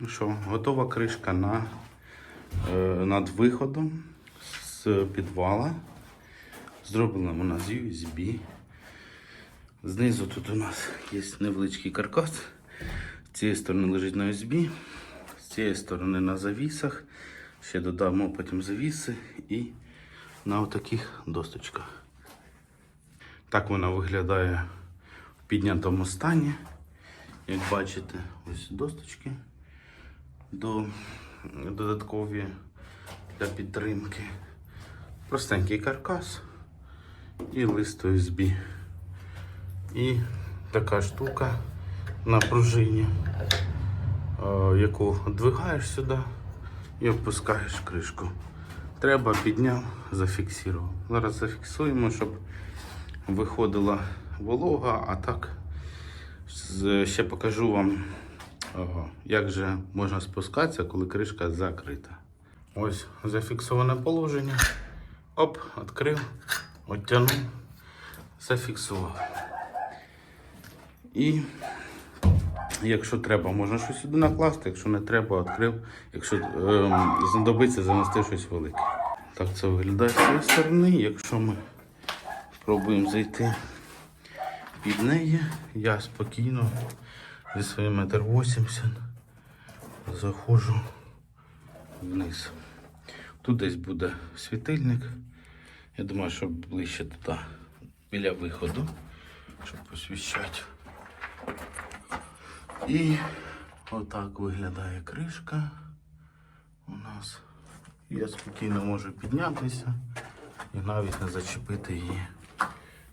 Ну що, готова кришка на, е, над виходом з підвала. Зроблена вона з USB. Знизу тут у нас є невеличкий каркас. З цієї сторони лежить на USB, з цієї сторони на завісах. Ще додамо потім завіси і на отаких досточках. Так вона виглядає в піднятому стані. Як бачите, ось досточки до додаткові для підтримки. Простенький каркас і лист USB. І така штука на пружині, яку двигаєш сюди і опускаєш кришку. Треба підняв, зафіксував. Зараз зафіксуємо, щоб виходила волога, а так ще покажу вам, о, як же можна спускатися, коли кришка закрита. Ось зафіксоване положення. Оп, відкрив, оттянув, зафіксував. І якщо треба, можна щось сюди накласти, якщо не треба, відкрив. Якщо ем, знадобиться занести щось велике. Так це виглядає з цієї сторони. Якщо ми спробуємо зайти під неї, я спокійно зі своїм метр вісімдесят заходжу вниз. Тут десь буде світильник. Я думаю, що ближче туди, біля виходу, щоб посвіщати. І отак виглядає кришка у нас. Я спокійно можу піднятися і навіть не зачепити її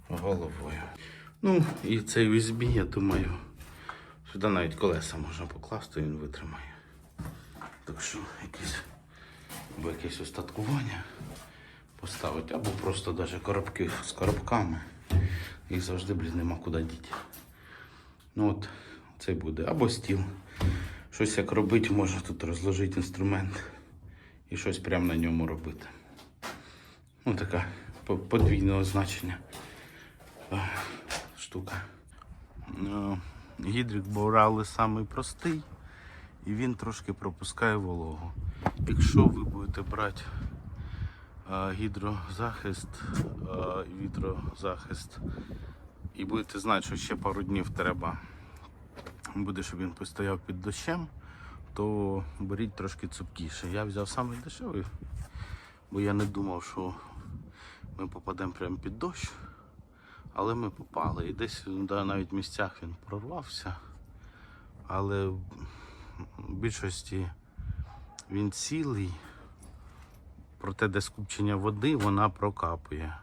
головою. Ну і цей USB, я думаю, сюди навіть колеса можна покласти, він витримає. Так що якісь, якесь устаткування поставити, або просто навіть коробки з коробками. Їх завжди, блін, нема куди діти. Ну от, це буде. Або стіл. Щось як робити, можна тут розложити інструмент і щось прямо на ньому робити. Ну, така по- подвійного значення е, штука. Гідрик Борали самий простий і він трошки пропускає вологу. Якщо ви будете брати е, гідрозахист, і вітрозахист і будете знати, що ще пару днів треба буде, щоб він постояв під дощем, то беріть трошки цупкіше. Я взяв самий дешевий, бо я не думав, що ми попадемо прямо під дощ, але ми попали. І десь навіть в місцях він прорвався, але в більшості він цілий, проте де скупчення води вона прокапує.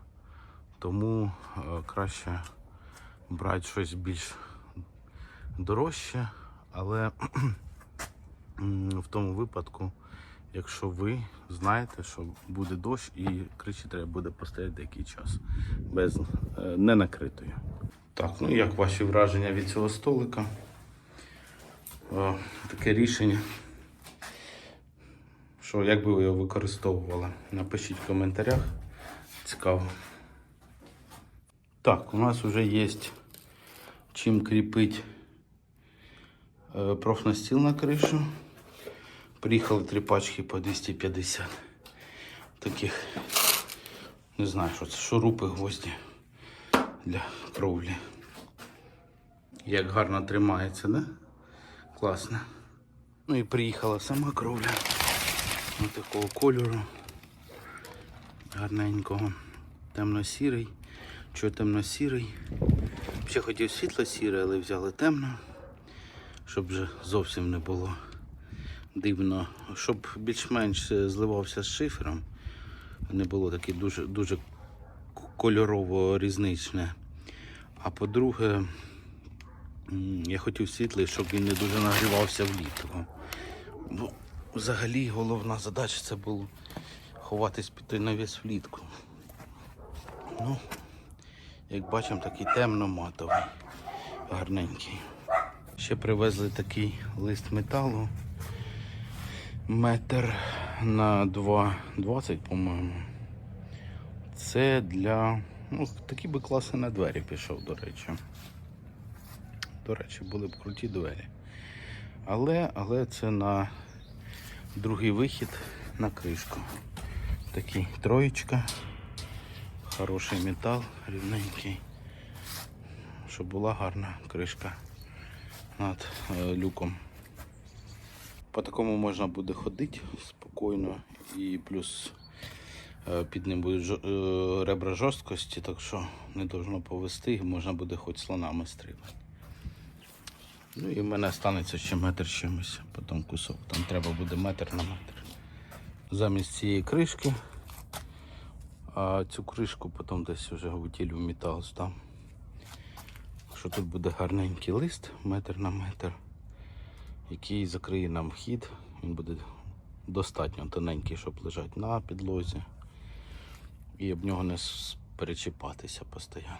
Тому е, краще брати щось більш дорожче, але в тому випадку, якщо ви знаєте, що буде дощ і кричі треба буде постояти деякий час без е, не накритою. Так, ну як ваші враження від цього столика? Е, таке рішення. Що, як би ви його використовували? Напишіть в коментарях. Цікаво. Так, у нас вже є чим кріпити е, профнастіл на кришу. Приїхали три пачки по 250. Таких, не знаю, що це, шурупи, гвозді для кровлі. Як гарно тримається, да? Класно. Ну і приїхала сама кровля. Ось такого кольору. Гарненького. Темно-сірий. Чого темно-сірий? Ще хотів світло-сіре, але взяли темно, щоб вже зовсім не було дивно, щоб більш-менш е, зливався з шифером. Не було таке дуже, дуже кольорово різничне. А по-друге, я хотів світлий, щоб він не дуже нагрівався влітку. Бо взагалі головна задача це було ховатись під той навіс влітку. Ну, як бачимо, такий темно-матовий, гарненький. Ще привезли такий лист металу. Метр на 2,20, по-моєму. Це для. Ну, такий би класи на двері пішов, до речі. До речі, були б круті двері. Але, але це на другий вихід на кришку. Такий троєчка. Хороший метал, рівненький. Щоб була гарна кришка над е, люком. По такому можна буде ходити спокійно і плюс е, під ним будуть е, ребра жорсткості, так що не должно повести, можна буде хоч слонами стріляти. Ну і в мене станеться ще метр чимось, потім кусок. Там треба буде метр на метр. Замість цієї кришки, а цю кришку потім десь вже втілю в метал здам. Що тут буде гарненький лист, метр на метр, який закриє нам вхід. Він буде достатньо тоненький, щоб лежати на підлозі. І об нього не перечіпатися постійно.